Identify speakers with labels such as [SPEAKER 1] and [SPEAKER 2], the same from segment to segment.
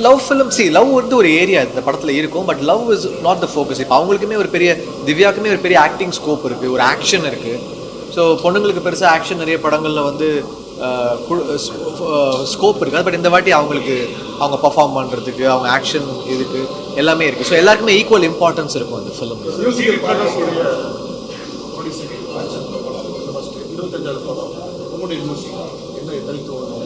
[SPEAKER 1] Love film C love வந்து ஒரு area இந்த படத்தில் இருக்கும் but love is not the focus இப்போ அவங்களுக்குமே ஒரு பெரிய திவ்யாக்குமே ஒரு பெரிய ஆக்டிங் ஸ்கோப் இருக்குது ஒரு ஆக்ஷன் இருக்குது ஸோ பொண்ணுங்களுக்கு பெருசாக ஆக்ஷன் நிறைய படங்களில் வந்து ஸ்கோப் இருக்காது பட் இந்த வாட்டி அவங்களுக்கு அவங்க பர்ஃபார்ம் பண்ணுறதுக்கு அவங்க ஆக்ஷன் இதுக்கு எல்லாமே இருக்குது ஸோ எல்லாருக்குமே ஈக்குவல் இம்பார்ட்டன்ஸ் இருக்கும் அந்த ஃபிலிம்
[SPEAKER 2] மியூசிக்கல் பேரண்ட்ஸுடைய இருபத்தஞ்சாவது படம். உங்களுடைய மியூசிக் என்ன தனித்துவம்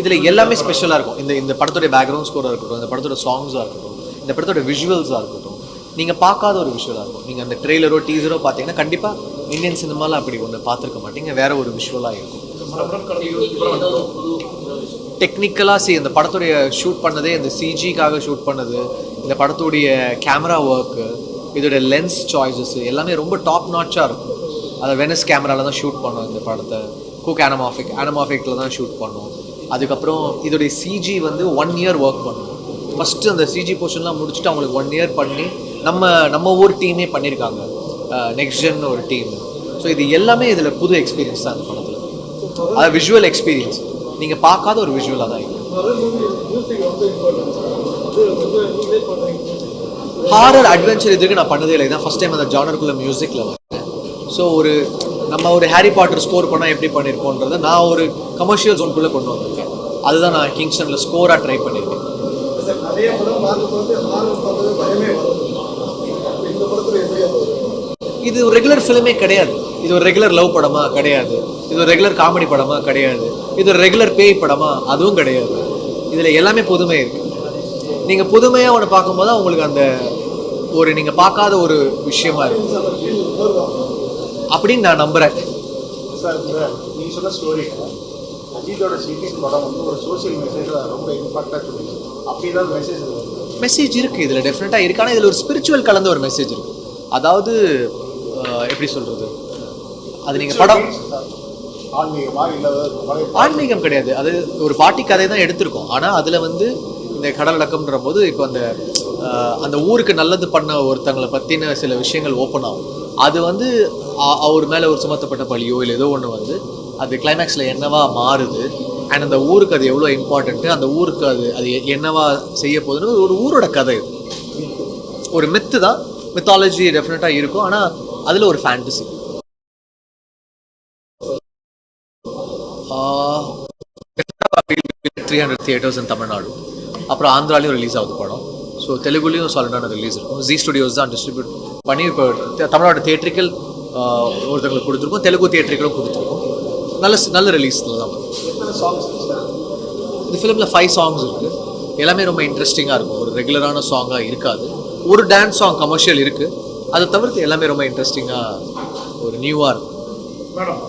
[SPEAKER 1] இதில் எல்லாமே ஸ்பெஷலாக இருக்கும். இந்த இந்த படத்துடைய பேக்ரவுண்ட் ஸ்கோராக இருக்கட்டும் இந்த படத்தோட சாங்ஸாக இருக்கட்டும் இந்த படத்தோட விஷுவல்ஸாக இருக்கட்டும் நீங்கள் பார்க்காத ஒரு விஷுவலாக இருக்கும். நீங்கள் அந்த ட்ரெய்லரோ டீசரோ பார்த்தீங்கன்னா கண்டிப்பாக இந்தியன் சினிமாவில் அப்படி ஒன்று பார்த்துருக்க மாட்டீங்க. வேற ஒரு விஷுவலாக இருக்கும். டெக்னிக்கலாக சி இந்த படத்துடைய ஷூட் பண்ணதே இந்த சிஜிக்காக ஷூட் பண்ணது இந்த படத்துடைய கேமரா ஒர்க்கு இதோட லென்ஸ் சாய்ஸஸ் எல்லாமே ரொம்ப டாப் நாட்சாக இருக்கும். அதை வெனஸ் கேமராவில் தான் ஷூட் பண்ணோம் இந்த படத்தை. குக் ஆனமாஃபிக் ஆனமாஃபிக்கில் தான் ஷூட் பண்ணோம். அதுக்கப்புறம் இதோடைய சிஜி வந்து ஒன் இயர் ஒர்க் பண்ணணும் ஃபஸ்ட்டு அந்த சிஜி போர்ஷன்லாம் முடிச்சுட்டு அவங்களுக்கு ஒன் இயர் பண்ணி நம்ம நம்ம ஊர் டீமே பண்ணியிருக்காங்க நெக்ஸ்ட் ஜென் ஒரு டீம் ஸோ இது எல்லாமே இதில் புது எக்ஸ்பீரியன்ஸ் தான் இந்த படத்தில். அது விஷுவல் எக்ஸ்பீரியன்ஸ் நீங்கள் பார்க்காத ஒரு விஷுவலாக தான் ஹாரர் அட்வென்ச்சர் இதுக்கு நான் பண்ணதே இல்லை. இதான் ஃபஸ்ட் டைம் அந்த ஜானருக்குள்ள மியூசிக்கில் வரேன் ஸோ ஒரு நம்ம ஒரு ஹாரி பாட்டர் ஸ்கோர் பண்ணால் எப்படி பண்ணியிருக்கோன்றதை நான் ஒரு கமர்ஷியல் ஜோனுக்குள்ளே கொண்டு வந்திருக்கேன். அதுதான் நான் கிங்ஸ்டனில் ஸ்கோராக ட்ரை பண்ணியிருக்கேன்? இது ஒரு ரெகுலர் ஃபிலிமே கிடையாது. இது ஒரு ரெகுலர் லவ் படமா கிடையாது. இது ஒரு ரெகுலர் காமெடி படமா கிடையாது. இது ஒரு ரெகுலர் பேய் படமா அதுவும் கிடையாது. இதில் எல்லாமே புதுமை இருக்கு. நீங்கள் புதுமையாக ஒன்று பார்க்கும்போது உங்களுக்கு அந்த ஒரு நீங்கள் பார்க்காத ஒரு விஷயமா இருக்கு.
[SPEAKER 2] அந்த ஃபீல் உணர்வாங்க
[SPEAKER 1] அப்படின்னு நான் நம்புகிறேன்
[SPEAKER 2] சார் சொன்ன ஸ்டோரி அஜித்தோட படம் வந்து ஒரு சோஷியல் மெசேஜ் ரொம்ப இம்பாக்டாக சொல்லுங்க அப்படி தான் மெசேஜ்
[SPEAKER 1] மெசேஜ் இருக்குது இதில் டெஃபினட்டாக இருக்கு. ஆனால் இதில் ஒரு ஸ்பிரிச்சுவல் கலந்த ஒரு மெசேஜ் இருக்குது அதாவது எப்படி சொல்கிறது அது நீங்கள் படம்
[SPEAKER 2] ஆன்மீகமா
[SPEAKER 1] கிடையாது. அது ஒரு பாட்டி கதை தான் எடுத்திருக்கோம். ஆனால் அதில் வந்து இந்த கடலடக்கம்ன்ற போது இப்போ அந்த அந்த ஊருக்கு நல்லது பண்ண ஒருத்தங்களை பற்றின சில விஷயங்கள் ஓப்பன் ஆகும். அது வந்து அவர் மேலே ஒரு சுமத்தப்பட்ட பழியோ இல்லை ஏதோ ஒன்று வந்து அது கிளைமேக்ஸில் என்னவா மாறுது? அண்ட் அந்த ஊருக்கு அது எவ்வளோ இம்பார்ட்டண்ட்டு அந்த ஊருக்கு அது அது என்னவா செய்ய போகுதுன்னு ஒரு ஊரோட கதை ஒரு மித்து தான். மித்தாலஜி டெஃபினட்டாக இருக்கும். ஆனால் அதில் ஒரு fantasy three hundred theatres in Tamil Nadu அப்புறம் ஆந்திராலையும் ரிலீஸ் ஆகுது படம். ஸோ தெலுங்குலேயும் சொல்லணும்னு ரிலீஸ் இருக்கும். ஜி ஸ்டுடியோஸ் தான் டிஸ்ட்ரிபியூட் பண்ணி இப்போ தமிழ்நாடு தேட்டரிக்கல் ஒருத்தங்களுக்கு கொடுத்துருக்கோம். தெலுங்கு தியேட்ரிக்கலும் கொடுத்துருக்கோம். நல்ல நல்ல ரிலீஸில் தான் வரும். இந்த ஃபிலிமில் ஃபைவ் சாங்ஸ் இருக்குது எல்லாமே ரொம்ப இன்ட்ரெஸ்டிங்காக இருக்கும். ஒரு ரெகுலரான சாங்காக இருக்காது. ஒரு டான்ஸ் சாங் கமர்ஷியல் இருக்குது அதை தவிர்த்து எல்லாமே ரொம்ப இன்ட்ரெஸ்டிங்காக ஒரு நியூவாக இருக்கும்.
[SPEAKER 2] மேடம்